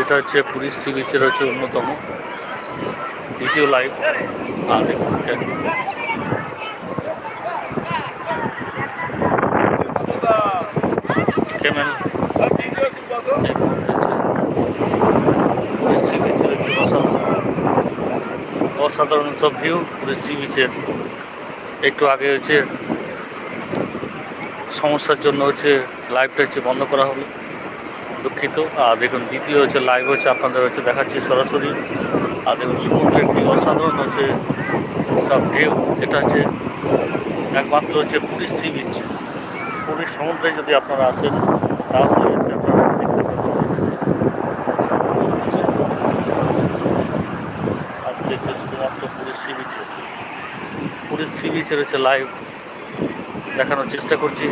যেটা হচ্ছে পুরীর সি বিচের হচ্ছে অন্যতম। দ্বিতীয় লাইভ আর অসাধারণ। সব ভিউ পুরীর সি বিচের। একটু আগে হচ্ছে সমস্যার জন্য হচ্ছে লাইভটা হচ্ছে বন্ধ করা হলো। দুঃখিত। আর দেখুন, দ্বিতীয় হচ্ছে লাইভ হচ্ছে, আপনাদের হচ্ছে দেখাচ্ছি সরাসরি। আর দেখুন, সমুদ্রের কি অসাধারণ হচ্ছে সব ঢেউ, যেটা হচ্ছে একমাত্র হচ্ছে পুরীর সি বিচ। পুরীর সমুদ্রে যদি আপনারা আসেন, তাহলে হচ্ছে আসছে শুধুমাত্র পুরীর সি বিচে পুরীর সি বিচের হচ্ছে লাইভ দেখানোর চেষ্টা করছি।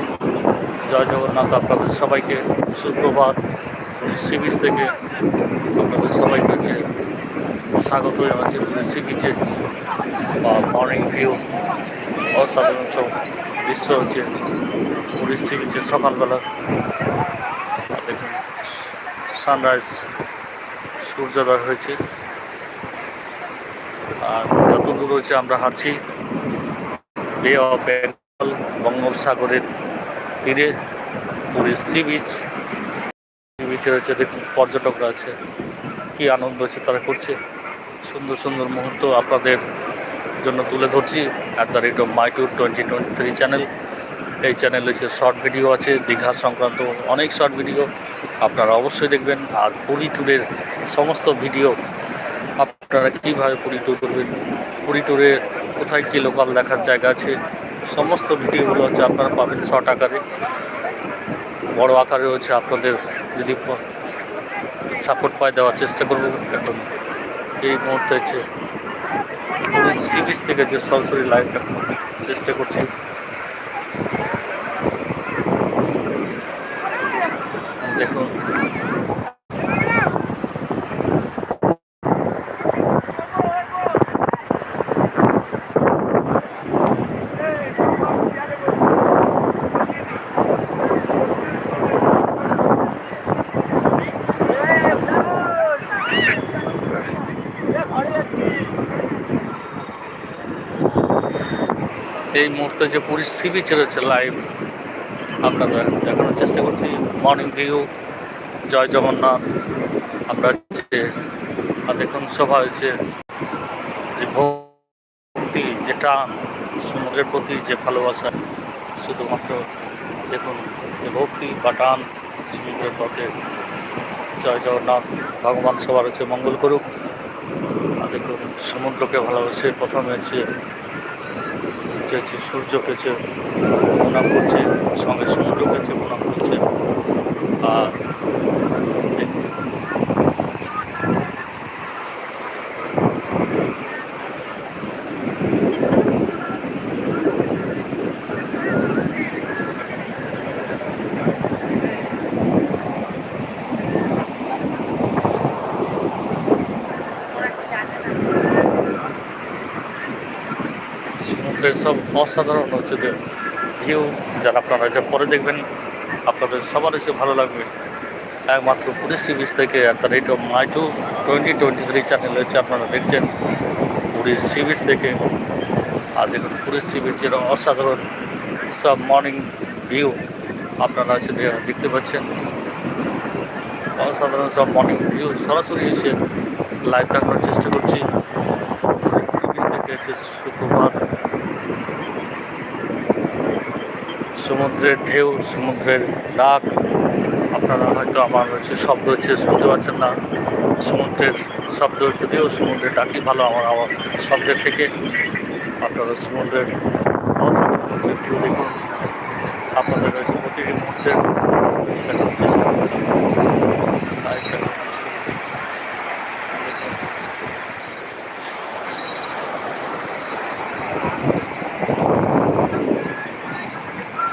জয় জগন্নাথ আপনাদের সবাইকে, সুপ্রভাত। সি বিচ থেকে আপনাদের সবাইকে হচ্ছে স্বাগত জানাচ্ছি সি বিচে বা মর্নিং ভিউ অসাধারণ সব দৃশ্য হচ্ছে পুরীর সি বিচের সকালবেলা। দেখুন সানরাইজ সূর্যোদয় হয়েছে। আর যত দূর হচ্ছে আমরা হাঁটছি। বে অফ বেঙ্গল বঙ্গোপসাগরের তীরে পুরীর সি বিচ বিচে হচ্ছে দেখুন পর্যটকরা আছে, কি আনন্দ হচ্ছে তারা করছে। সুন্দর সুন্দর মুহূর্ত আপনাদের জন্য তুলে ধরছি at the rate of my tour twenty twenty three channel এই চ্যানেল হচ্ছে শর্ট ভিডিও আছে দীঘার সংক্রান্ত অনেক শর্ট ভিডিও আপনারা অবশ্যই দেখবেন। আর পুরী ট্যুরের সমস্ত ভিডিও আপনারা কীভাবে পুরী ট্যুর করবেন, পুরী ট্যুরে কোথায় কী লোকাল দেখার জায়গা আছে, সমস্ত ভিডিওগুলো হচ্ছে আপনারা পাবেন শর্ট আকারে। বড় আকারে হচ্ছে আপনাদের যদি সাপোর্ট পায় দেওয়ার চেষ্টা করব, এখন এই মুহূর্তে হচ্ছে সি বিচ থেকে যে সরাসরি লাইভটা চেষ্টা করছি দেখুন এই মুহূর্তে যে পরিস্থিতি চলেছে লাইভ আপনারা দেখানোর চেষ্টা করছি। মর্নিং ভিউ জয় জগন্নাথ। আমরা যে দেখুন সভা হয়েছে যে ভক্তি, যে টান, সমুদ্রের প্রতি যে ভালোবাসা, শুধুমাত্র দেখুন যে ভক্তি বা টান সমুদ্রের পথে। জয় জগন্নাথ, ভগবান সবার হচ্ছে মঙ্গল করুক। দেখুন সমুদ্রকে ভালোবাসে প্রথমে হচ্ছে যে হচ্ছে সূর্যকে হচ্ছে প্রণাম করছে সঙ্গে সমুদ্রকে হচ্ছে প্রণাম করছে আর দেখুন সমুদ্রের সব অসাধারণ হচ্ছে যে ভিউ যারা আপনারা যে পরে দেখবেন, আপনাদের সবার এসে ভালো লাগবে। একমাত্র পুলিশ সি বিচ থেকে at the rate of my tour twenty twenty three channel হচ্ছে আপনারা দেখছেন। পুরীর সি বিচ থেকে। আর দেখুন পুরীর সি বিচের অসাধারণ সব মর্নিং ভিউ আপনারা হচ্ছে দেখতে পাচ্ছেন। অসাধারণ সব মর্নিং ভিউ সরাসরি এসে লাইভ দেখানোর চেষ্টা করছি। সি বিচ থেকে সমুদ্রের ঢেউ, সমুদ্রের ডাক আপনারা হয়তো আমার হচ্ছে শব্দ হচ্ছে শুনতে পাচ্ছেন না। সমুদ্রের শব্দ, যদিও সমুদ্রের ডাকই ভালো আমার আমার শব্দের থেকে। আপনারা সমুদ্রের যে দেখুন। আপনাদের হচ্ছে প্রতিটি মুহূর্তে চেষ্টা করছি live দেখানোর চেষ্টা করছি। দেখুন।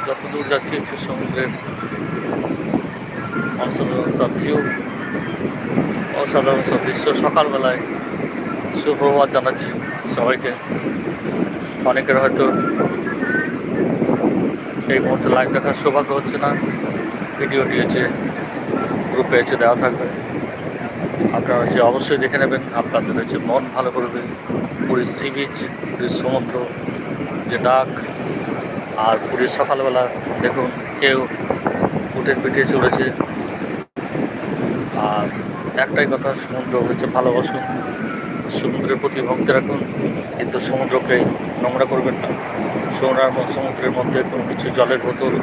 যত দূর যাচ্ছি হচ্ছে সমুদ্রের অসাধারণ সব ভিউ সব দৃশ্য সকালবেলায় সুপ্রভাত জানাচ্ছি সবাইকে। অনেকের হয়তো এই মুহূর্তে লাইভ দেখার সৌভাগ্য হচ্ছে না। ভিডিওটি হচ্ছে গ্রুপে হচ্ছে দেওয়া থাকবে। আপনারা হচ্ছে অবশ্যই দেখে নেবেন। আপনাদের হচ্ছে মন ভালো করবে। পুরীর সি বিচ পুরীর সমুদ্র, যে ডাক, আর পুরীর সকালবেলা দেখুন কেউ উঠে পিঠে চলেছে আর একটাই কথা, সমুদ্র হচ্ছে ভালোবাসুন সমুদ্রের প্রতি ভক্তি রাখুন, কিন্তু সমুদ্রকে নোংরা করবেন না। সোনার সমুদ্রের মধ্যে কোনো কিছু জলের বোতল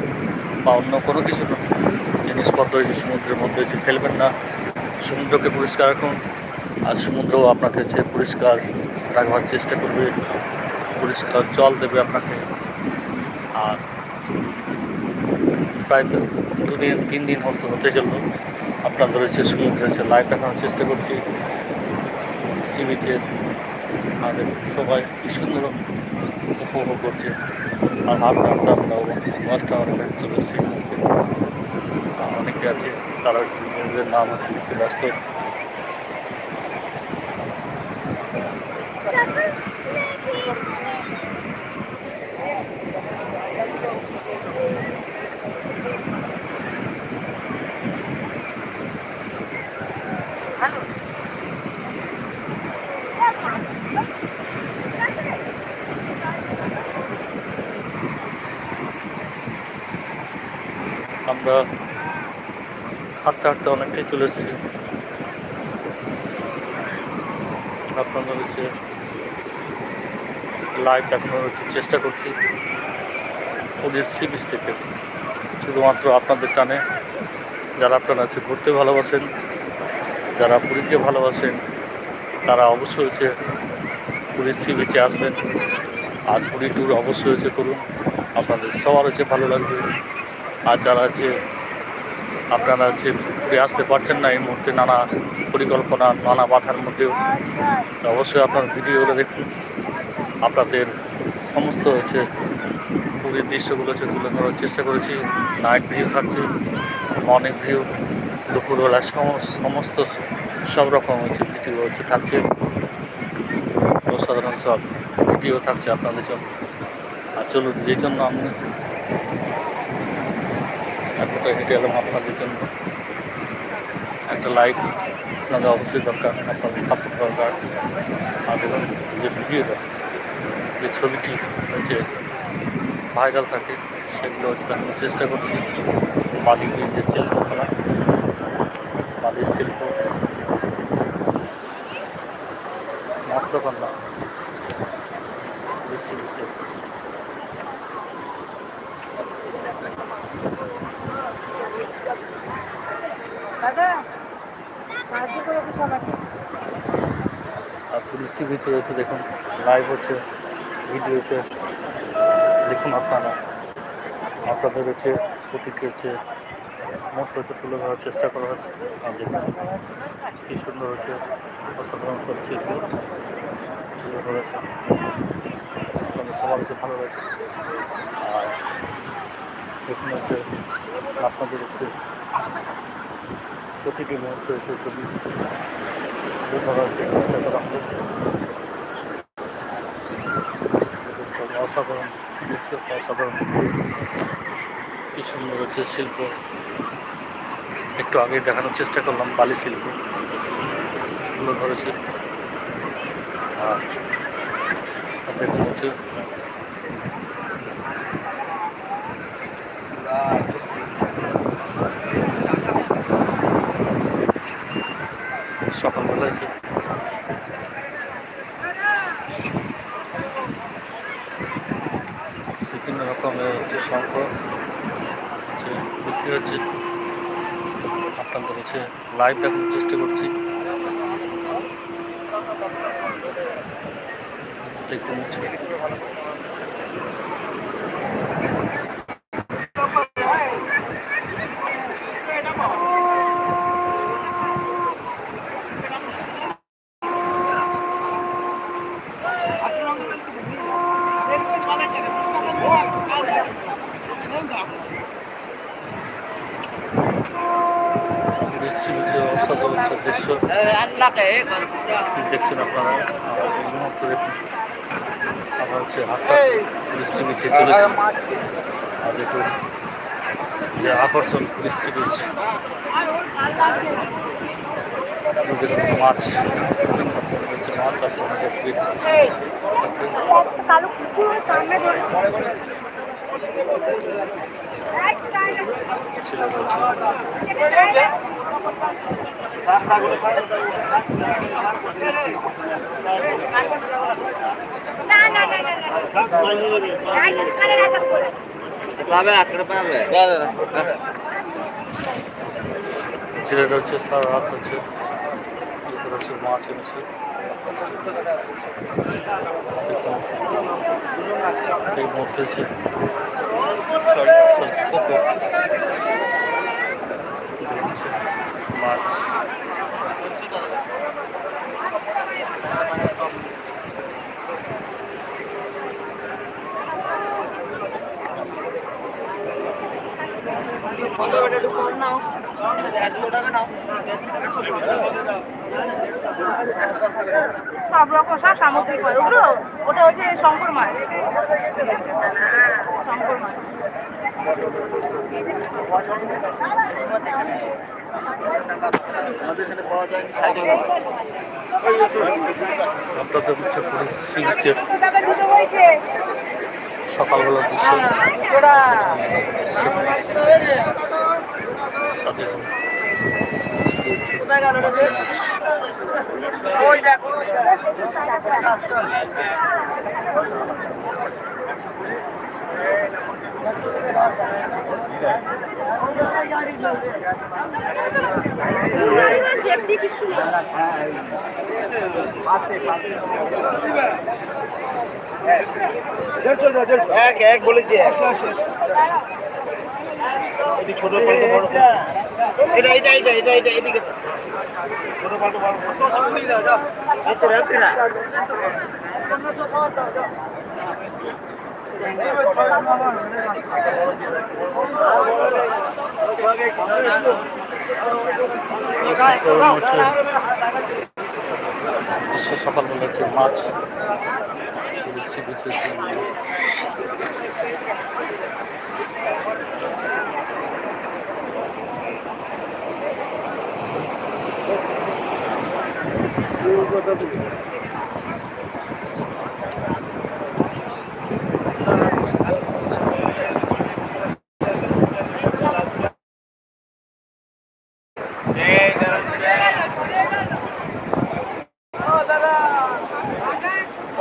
বা অন্য কোনো কিছু জিনিসপত্র সমুদ্রের মধ্যে হচ্ছে ফেলবেন না, সমুদ্রকে পরিষ্কার রাখুন, আর সমুদ্র আপনাকে হচ্ছে পরিষ্কার রাখবার চেষ্টা করবে, পরিষ্কার জল দেবে আপনাকে। আর প্রায় দুদিন, তিন দিন হতে হতে চলল। আপনাদের হচ্ছে সমুদ্রে হচ্ছে লাইভ দেখানোর চেষ্টা করছি। সি বিচের আর সবাই কি সুন্দর উপভোগ করছে। আর হাঁটতে হাঁটতে আমরা বাসটা আমার কাছে চলে এসেছি। অনেকে আছে, তারা হচ্ছে নিজেদের নাম হচ্ছে লিখতে ব্যস্ত আমরা হাঁটতে অনেকটাই চলে এসেছি। আপনাদের হচ্ছে লাইভ দেখানোর হচ্ছে, চেষ্টা করছি ওদের সি বিচ থেকে। শুধুমাত্র আপনাদের টানে যারা আপনারা হচ্ছে ঘুরতে ভালোবাসেন, যারা পুরীকে ভালোবাসেন, তারা অবশ্যই হচ্ছে পুরীর সি বিচে আসবেন। আর পুরী ট্যুর অবশ্যই হচ্ছে করুন। আপনাদের সবার হচ্ছে ভালো লাগবে। আর যারা হচ্ছে আপনারা হচ্ছে ঘুরে আসতে পারছেন না এই মুহূর্তে নানা পরিকল্পনা, নানা বাধার মধ্যেও। তো অবশ্যই আপনার ভিডিওগুলো দেখুন। আপনাদের সমস্ত হচ্ছে পুরীর দৃশ্যগুলো হচ্ছে তুলে ধরার চেষ্টা করেছি। নাইট ভিউ থাকছে মর্নিং ভিউ দুপুরবেলা সমস্ত সব রকম হচ্ছে ভিডিও হচ্ছে থাকছে। সাধারণ সব ভিডিও থাকছে আপনাদের জন্য। আর চলুন, যে জন্য আমি এতটা হেঁটে এলাম আপনাদের জন্য। একটা লাইক আপনাদের অবশ্যই দরকার, আপনাদের সাপোর্ট দরকার। আর যে ভিডিওটা যে ছবিটি হচ্ছে ভাইরাল থাকে, সেগুলো হচ্ছে দেখানোর চেষ্টা করছি। বালির যে শিল্পকলা বালির শিল্প মৎস্যকন্যা বেশি হচ্ছে। দাদা সাহায্য করে তো সবাইকে আর পুলিশ বিচে রয়েছে, দেখুন লাইভ হচ্ছে ভিডিও হচ্ছে, দেখুন আপনারা। আপনাদের হচ্ছে প্রতিক্রিয়া হচ্ছে মুহূর্ত হচ্ছে তুলে ধরার চেষ্টা করা হচ্ছে। আর দেখুন, কী সুন্দর হচ্ছে, অসাধারণ সব শিল্প তুলে ধরেছে। সবার হচ্ছে ভালো লাগে। আর দেখুন হচ্ছে, আপনাদের হচ্ছে প্রতিটি মুহূর্তে হচ্ছে ছবি তুলে ধরার চেষ্টা করা হবে অসাধারণ অসাধারণ কি সুন্দর হচ্ছে শিল্প। একটু আগে দেখানোর চেষ্টা করলাম বালি শিল্প। তুলে ধরেছি। আর দেখুন হচ্ছে সকালবেলা এসে বিভিন্ন রকমের হচ্ছে শঙ্খ হচ্ছে বিক্রি হচ্ছে আপনাদের হচ্ছে লাইভ দেখানোর চেষ্টা করছি। দেখুন হচ্ছে বৃষ্টি হচ্ছে অসাধারণ সব দৃশ্য দেখছেন আপনারা দেখুন হচ্ছে হাটটা বৃষ্টি বিছে চলেছি। আর দেখুন যে আকর্ষণ বৃষ্টি বিচ মাছ হচ্ছে মাছ আপনারা ছেলে ছেলেটা হচ্ছে সারা রাত হচ্ছে ইয়ে হচ্ছে মাছ এনেছে এই মুহূর্তে হচ্ছে সরি সরি মাছ দেখছে মাছ সব রকম সব সামুদ্রিক মাছ ওগুলো ওটা হচ্ছে শঙ্কর মাছ শঙ্কর মাছ আপনাদের হচ্ছে সকালবেলার দৃশ্য ওরা তাদের এক এক বলেছি ছোট পাল্টো বড় এটা এটা এটা এটা এটা এদিকে। ছোট পাল্টো বড় রাত্রে রাত্রে। হচ্ছে দৃশ্য সকালবেলা হচ্ছে কথা সি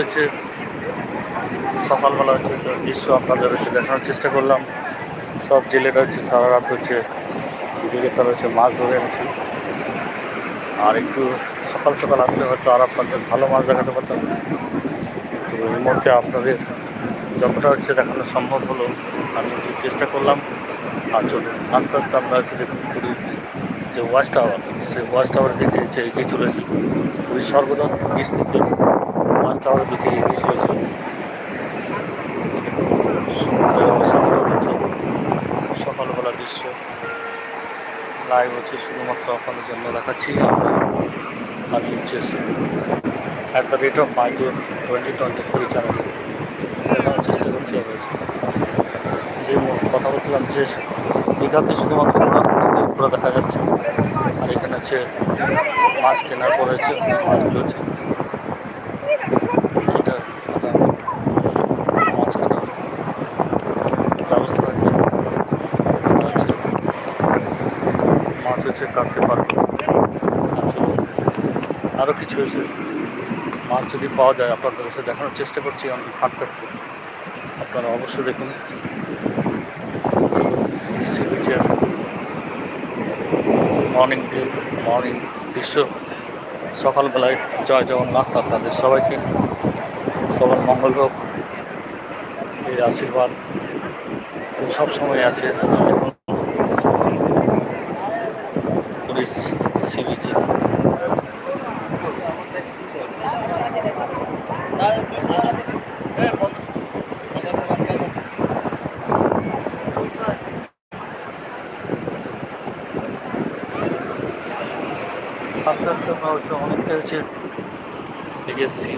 হচ্ছে সকালবেলা হচ্ছে দৃশ্য আপনাদের হচ্ছে দেখানোর চেষ্টা করলাম। সব জেলেরা হচ্ছে সারা রাত হচ্ছে জেলে তারা হচ্ছে মাছ ধরে এনেছে। আর একটু সকাল সকাল আসলে হয়তো আর আপনাদের ভালো মাছ দেখাতে পারতাম। তো এর মধ্যে আপনাদের যতটা হচ্ছে দেখানো সম্ভব হলো, আমি হচ্ছে চেষ্টা করলাম। আর চলুন, আস্তে আস্তে আমরা হচ্ছে দেখুন পুরীর যে ওয়াচ টাওয়ার, সেই ওয়াচ টাওয়ারের দিকে হচ্ছে এগিয়ে চলেছি। পুরীর সর্বদা থেকে ওয়াচ টাওয়ারের দিকে এগিয়ে চলেছি সমুদ্রের সামনে রয়েছে সকালবেলা দৃশ্য লাইভ হচ্ছে শুধুমাত্র আপনাদের জন্য দেখাচ্ছি। আমি হচ্ছে at the rate of my twenty twenty three চ্যানেলে দেখানোর চেষ্টা করছি হচ্ছে যে কথা বলছিলাম যে দীঘাতে শুধুমাত্র ঘোরা দেখা যাচ্ছে। আর এখানে হচ্ছে মাছ কেনার পরে হচ্ছে মাছগুলো হচ্ছে এটা মাছ কেনার ব্যবস্থা থাকবে আর হচ্ছে মাছ কাটতে পারবে। আরও কিছু হয়েছে। মাছ যদি পাওয়া যায় আপনাদের কাছে, দেখানোর চেষ্টা করছি আমি হাঁটতে হাঁটতে আপনারা অবশ্যই দেখুন। সি মর্নিং ভিউ মর্নিং দৃশ্য সকালবেলায় জয় জগন্নাথ আপনাদের সবাইকে। সবার মঙ্গল হোক। এই আশীর্বাদ। সব সময় আছে এখন আস্তে আস্তে আমরা হচ্ছে অনেকটা হচ্ছে এগিয়ে এসেছি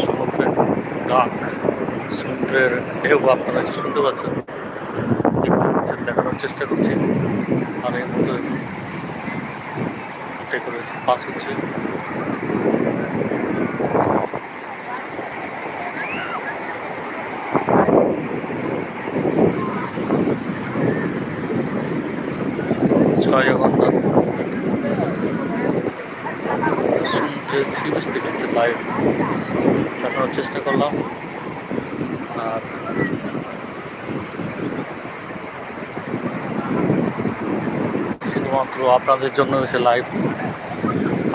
সমুদ্রের ডাক সমুদ্রের ঢেউ আপনারা শুনতে পাচ্ছেন, দেখতে দেখানোর চেষ্টা করছি। মধ্যে এটাই পাস হচ্ছে। জগন্নাথ সমুদ্রের সি থেকে লাইভ দেখানোর চেষ্টা করলাম আর শুধুমাত্র আপনাদের জন্য হচ্ছে লাইভ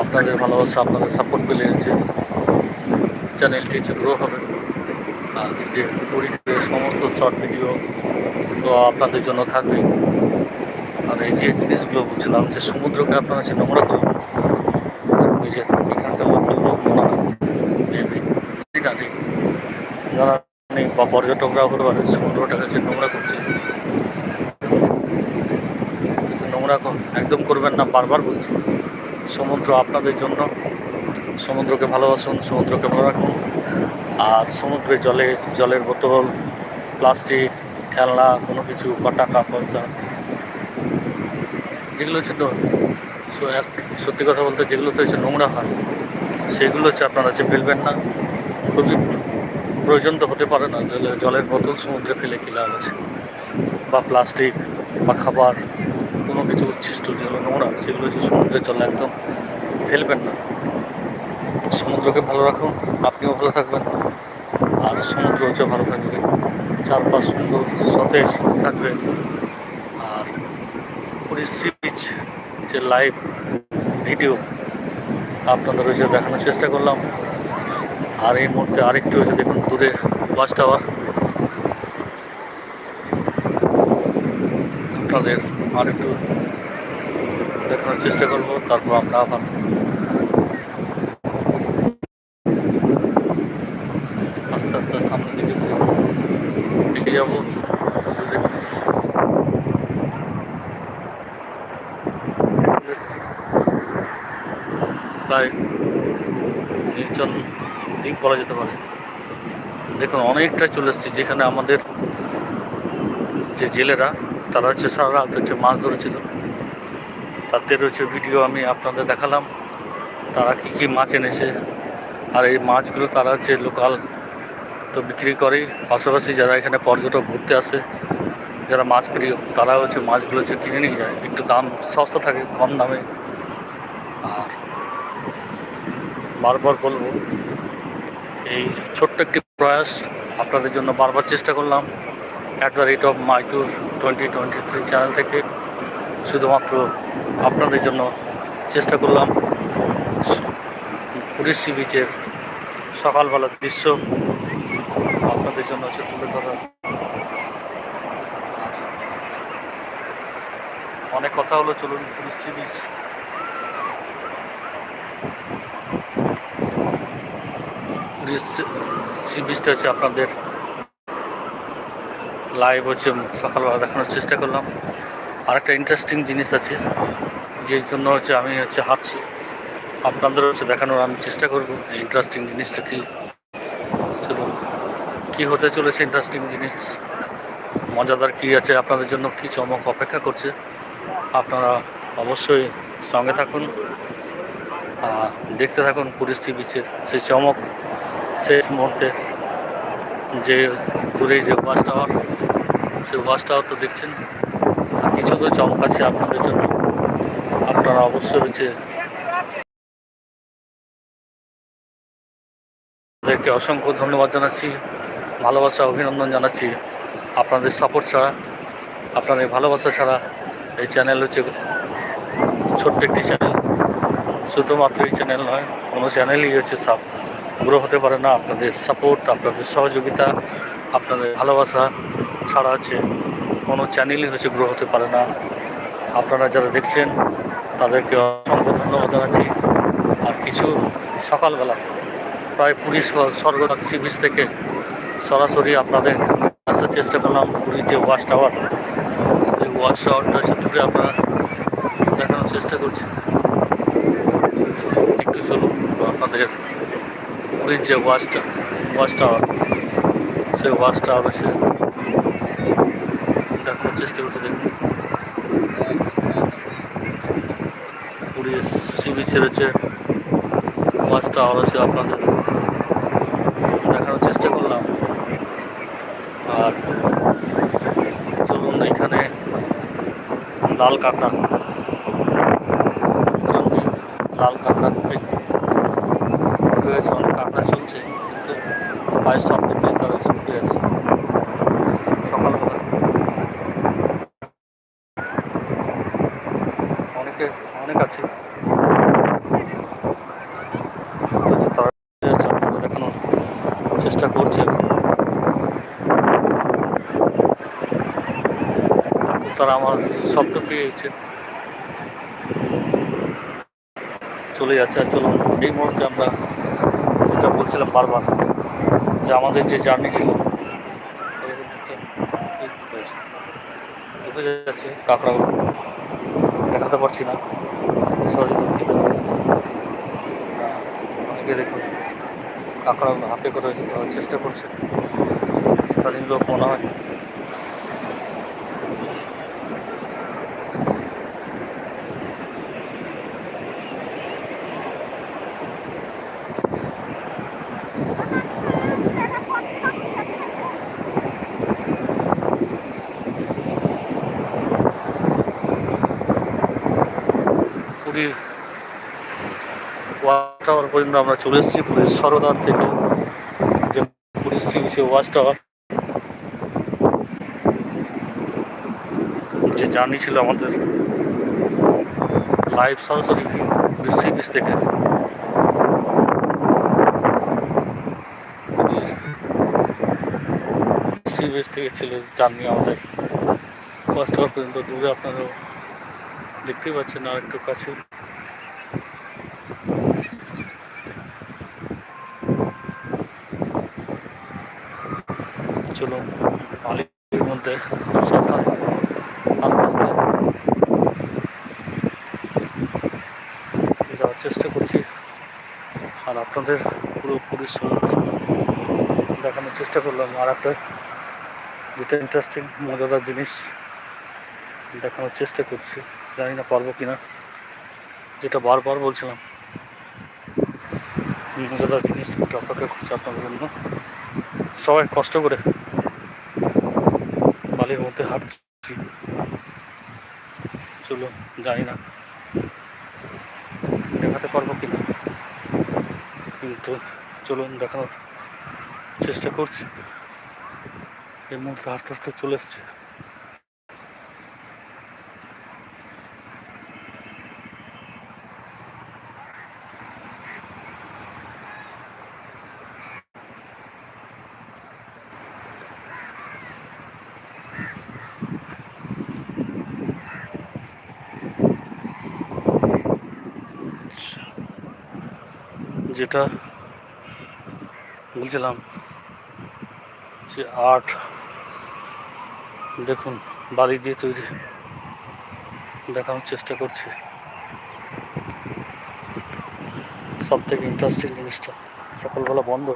আপনাদের ভালোবাসা, আপনাদের সাপোর্ট পেলে হচ্ছে চ্যানেলটি হচ্ছে গ্রো হবে। আর যে পরীক্ষার সমস্ত শর্ট ভিডিও তো আপনাদের জন্য থাকবে। আর এই যে জিনিসগুলো বলছিলাম যে সমুদ্রকে আপনারা হচ্ছে নোংরা ওই যে এখানকার লোকগুলো যারা নেই বা পর্যটকরা হতে পারে, সমুদ্রটাকে হচ্ছে নোংরা করছে হচ্ছে একদম করবেন না, বারবার বলছি। সমুদ্র আপনাদের জন্য, সমুদ্রকে ভালোবাসুন, সমুদ্রকে ভালো রাখুন। আর সমুদ্রে জলে, জলের বোতল, প্লাস্টিক, খেলনা, কোনো কিছু, বা টাকা, পয়সা, যেগুলো হচ্ছে তো সত্যি কথা বলতে যেগুলো তো হচ্ছে নোংরা হয়, সেগুলো হচ্ছে আপনারা হচ্ছে ফেলবেন না। খুবই প্রয়োজন তো হতে পারে না জলের বোতল সমুদ্রে ফেলে কী লাভ আছে? বা প্লাস্টিক, বা খাবার কোনো কিছু উচ্ছিষ্ট যেগুলো নোংরা, সেগুলো হচ্ছে সমুদ্রের জলে একদম ফেলবেন না। সমুদ্রকে ভালো রাখুন, আপনিও ভালো থাকবেন। আর সমুদ্র হচ্ছে ভালো থাকবে। চারপাশ সুন্দর সতেজ থাকবে। আর পুরী সি বিচ যে লাইভ ভিডিও আপনাদের হচ্ছে দেখানোর চেষ্টা করলাম। আর এই মুহূর্তে আরেকটু হচ্ছে দেখুন, দূরে ওয়াচ টাওয়ার। আপনাদের আরেকটু দেখানোর চেষ্টা করব, তারপর আমরা আবার আস্তে আস্তে সামনের দিকে এগিয়ে যাব প্রায় নির্জন দিক বলা যেতে পারে। দেখুন অনেকটা চলে এসেছি, যেখানে আমাদের যে জেলেরা তারা হচ্ছে সারা রাত হচ্ছে মাছ ধরেছিল। তাদের হচ্ছে ভিডিও আমি আপনাদের দেখালাম, তারা কী কী মাছ এনেছে। আর এই মাছগুলো তারা হচ্ছে লোকাল তো বিক্রি করে। পাশাপাশি যারা এখানে পর্যটক ঘুরতে আসে, যারা মাছ প্রিয় তারা হচ্ছে মাছগুলো হচ্ছে কিনে নিয়ে যায়। একটু দাম সস্তা থাকে, কম দামে। আর বারবার বলব, এই ছোট্ট একটি প্রয়াস আপনাদের জন্য বারবার চেষ্টা করলাম। At the rate of my tour twenty twenty three channel থেকে শুধুমাত্র আপনাদের জন্য চেষ্টা করলাম সি বিচের সকালবেলার দৃশ্য আপনাদের জন্য হচ্ছে তুলে ধরা। অনেক কথা হলো, চলুন সি বিচ সি বিচটা হচ্ছে আপনাদের লাইভ হচ্ছে সকালবেলা দেখানোর চেষ্টা করলাম। আর একটা ইন্টারেস্টিং জিনিস আছে, যে জন্য হচ্ছে আমি হচ্ছে হাঁটছি। আপনাদের হচ্ছে দেখানোর আমি চেষ্টা করব ইন্টারেস্টিং জিনিসটা কী? চলুন কী হতে চলেছে ইন্টারেস্টিং জিনিস? মজাদার কী আছে? আপনাদের জন্য কী চমক অপেক্ষা করছে? আপনারা অবশ্যই সঙ্গে থাকুন। দেখতে থাকুন পুরী সি বিচের সেই চমক। শেষ মুহূর্তে যে দূরে যে বাস টাওয়ার সেই ওয়াচ টাওয়ারটা দেখছেন। আর কিছু তো চমক আছে আপনাদের জন্য। আপনারা অবশ্যই হচ্ছে তাদেরকে অসংখ্য ধন্যবাদ জানাচ্ছি, ভালোবাসা, অভিনন্দন জানাচ্ছি আপনাদের সাপোর্ট ছাড়া, আপনাদের ভালোবাসা ছাড়া। এই চ্যানেল হচ্ছে ছোট্ট একটি চ্যানেল শুধুমাত্র এই চ্যানেল নয়, কোনো চ্যানেলই হচ্ছে সাপ গ্রো হতে পারে না। আপনাদের সাপোর্ট আপনাদের সহযোগিতা, আপনাদের ভালোবাসা ছাড়া আছে, কোনো চ্যানেলই হচ্ছে গ্রো হতে পারে না। আপনারা যারা দেখছেন, তাদেরকে অসংখ্য ধন্যবাদ জানাচ্ছি। আর কিছু সকালবেলা, প্রায় পুরী স- সি বিচ থেকে সরাসরি আপনাদের আসার চেষ্টা করলাম, পুরীর যে ওয়াচ টাওয়ার, সেই ওয়াচ টাওয়ারটা হচ্ছে দূরে আপনারা দেখানোর চেষ্টা করছি। একটু চলুন, আপনাদের পুরীর যে ওয়াচটা ওয়াচ টাওয়ার, সেই ওয়াচ টাওয়ার দেখানোর চেষ্টা করছি দেখুন পুরীর সি বিচের হচ্ছে ওয়াচ টাওয়ার আপনাদের। দেখানোর চেষ্টা করলাম। আর চলুন এখানে লাল কাঁকড়া। লাল কাঁকড়া রয়েছে অনেক কাঁকড়া চলছে, কিন্তু পায়ের শব্দ পেয়ে তারা ছুটে যাচ্ছে সকালবেলা অনেকে অনেক আছে হচ্ছে তারা যাচ্ছে, আপনাদের দেখানোর চেষ্টা করছে তারা আমার শব্দ পেয়ে গেছে। চলে যাচ্ছে আর চলুন এই মুহূর্তে আমরা যেটা বলছিলাম বারবার, যে আমাদের যে জার্নি ছিল। ডুবে যাচ্ছে কাঁকড়াগুলো। দেখাতে পারছি না। সরি, দুঃখিত। অনেকে দেখুন, কাঁকড়াগুলো হাতে করে চেষ্টা করছে। স্থানীয় লোক মনে হয় পুরীর ওয়াচ টাওয়ার পর্যন্ত আমরা চলে এসেছি পুরীর সরদার থেকে। যে পুরীর সি বিচে ওয়াচ টাওয়ার। যে জার্নি ছিল আমাদের লাইভ সরাসরি সি বিচ থেকে সি বিচ থেকে ছিল জার্নি আমাদের। ওয়াচ টাওয়ার পর্যন্ত দূরে আপনারা দেখতেই পাচ্ছেন আর একটু কাছে চলুন বালির মধ্যে আস্তে আস্তে যাওয়ার চেষ্টা করছি। আর আপনাদের পুরো পুরীর সমুদ্র দেখানোর চেষ্টা করলাম। আর একটা যেটা ইন্টারেস্টিং মজাদার জিনিস দেখানোর চেষ্টা করছি। জানি না পারব কিনা। যেটা বারবার বলছিলাম। মজাদার জিনিস অপেক্ষা করছি আপনাদের জন্য। সবাই কষ্ট করে বালির মধ্যে হাঁটছি। চলো, জানি না। দেখাতে পারব কিনা? কিন্তু চলুন, দেখানোর চেষ্টা করছি। এই মুহূর্তে হাঁটতে হাঁটতে চলে এসছে। যেটা বলছিলাম যে আর্ট দেখুন, বালি দিয়ে তৈরি। দেখানোর চেষ্টা করছি। সব থেকে ইন্টারেস্টিং জিনিসটা, সকালবেলা বন্ধ।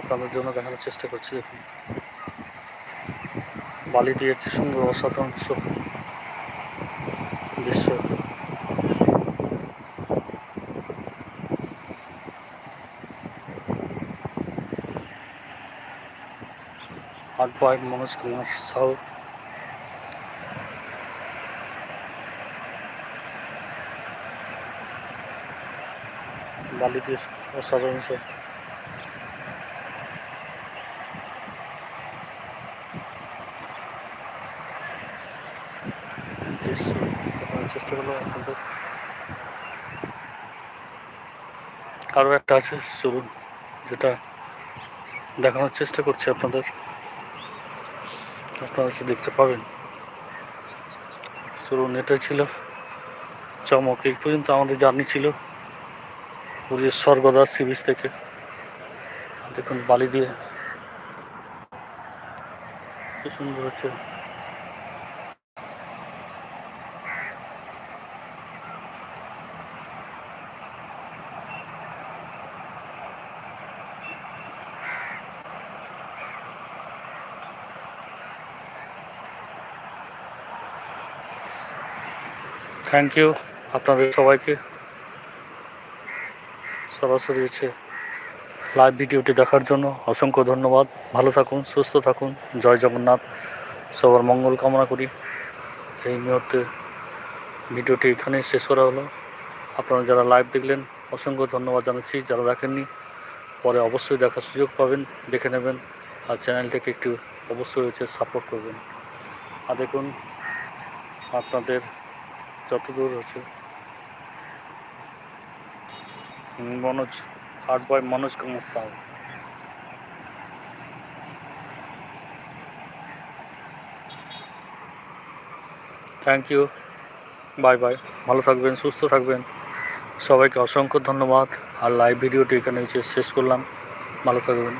আপনাদের জন্য দেখানোর চেষ্টা করছি, দেখুন। বালি দিয়ে কি সুন্দর অসাধারণ দৃশ্য। বয় মনোজ কুমার সাউ বালিতে অসাধারণ সব। চেষ্টা করলাম আপনাদের। আরও একটা আছে, চলুন, যেটা দেখানোর চেষ্টা করছি আপনাদের। আপনারা হচ্ছে দেখতে পাবেন। চলুন এটাই ছিল, চমক। এই পর্যন্ত আমাদের জার্নি ছিল পুরীর স্বর্গদাস সি বিচ থেকে। দেখুন বালি দিয়ে। কি সুন্দর হচ্ছে। থ্যাংক ইউ আপনাদের সবাইকে সরাসরি হচ্ছে লাইভ ভিডিওটি দেখার জন্য অসংখ্য ধন্যবাদ। ভালো থাকুন, সুস্থ থাকুন। জয় জগন্নাথ। সবার মঙ্গল কামনা করি। এই মুহূর্তে ভিডিওটি এখানেই শেষ করা হলো। আপনারা যারা লাইভ দেখলেন, অসংখ্য ধন্যবাদ জানাচ্ছি। যারা দেখেননি, পরে অবশ্যই দেখার সুযোগ পাবেন, দেখে নেবেন। আর চ্যানেলটাকে একটু অবশ্যই হচ্ছে সাপোর্ট করবেন। আর দেখুন, আপনাদের যতদূর হচ্ছে। Manoj heart boy Manoj Kumar Sau thank you bye bye ভালো থাকবেন, সুস্থ থাকবেন। সবাইকে অসংখ্য ধন্যবাদ। আর লাইভ ভিডিওটি এখানে শেষ করলাম। ভালো থাকবেন।